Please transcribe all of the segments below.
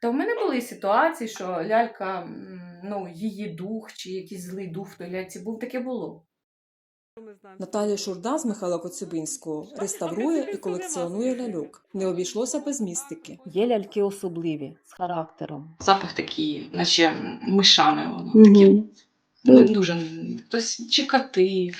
Та в мене були ситуації, що лялька, ну, її дух чи якийсь злий дух в той ляльці був, таке було. Наталія Шурда з Михайла Коцюбинського реставрує і колекціонує ляльок. Не обійшлося без містики. Є ляльки особливі з характером. Запах такий, наче мишами воно. Такі, ну, дуже хтось чи коти.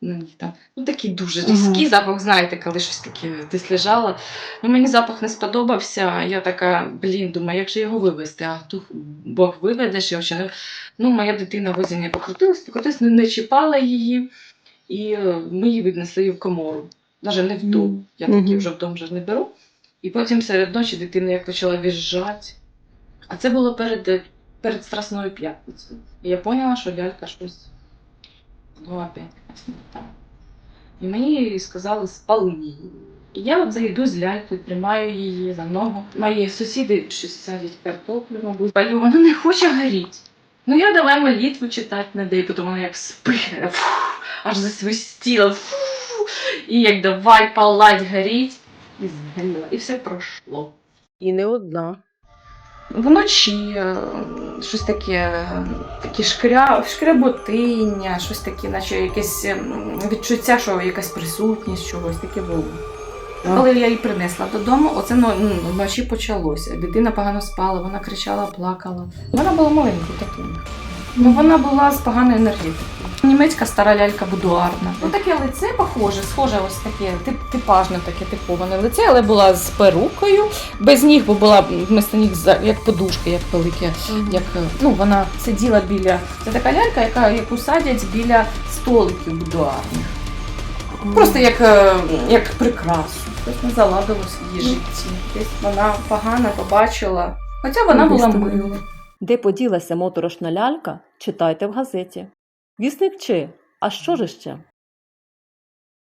Ну, там, ну, такий дуже різкий запах, знаєте, коли щось таке десь лежало. Ну, мені запах не сподобався. Я така, блін, думаю, як же його вивезти? А тут Бог виведеш його чи не. Ну, моя дитина не покрутилась, покрутилась, не, не чіпала її. І е, ми її віднесли в комору. Навіть не в дом. Мгм. Я такі вже в дом вже не беру. І потім серед ночі дитина як почала віжжати. А це було перед, перед Страсною п'ятницею. І я поняла, що лялька щось. Так. І мені сказали спали. І я оце йду з лялькою, тримаю її за ногу. Мої сусіди щось садять картоплю, мабуть, палю, вона не хоче горіти. Ну я давай молитву читати на неї, потім вона як спихне, аж засвистіла. Фу, і як давай палать горіть. І згоріла. І все пройшло. І не одна. Вночі е, щось таке, такі шкря, шкряботиння, щось таке, наче якесь відчуття, що якась присутність чогось таке було. Коли я її принесла додому, оце ну, вночі почалося. Дитина погано спала, вона кричала, плакала. Вона була маленькою такою. Ну, вона була з поганою енергетикою. Німецька стара лялька будуарна. Ну таке лице похоже, схоже, ось таке, тип, типажне таке типоване лице, але була з перукою, без ніг, бо була вместо ніг як подушка, як велике. Як, е, ну, вона сиділа біля. Це така лялька, яка, яку садять біля столиків будуарних. Просто як, е, як прикрасу. Щось не заладилось в її житті. Десь вона погано побачила. Хоча вона Ну, була мила. Де поділася моторошна лялька, читайте в газеті. Вісник чи? А що ж ще?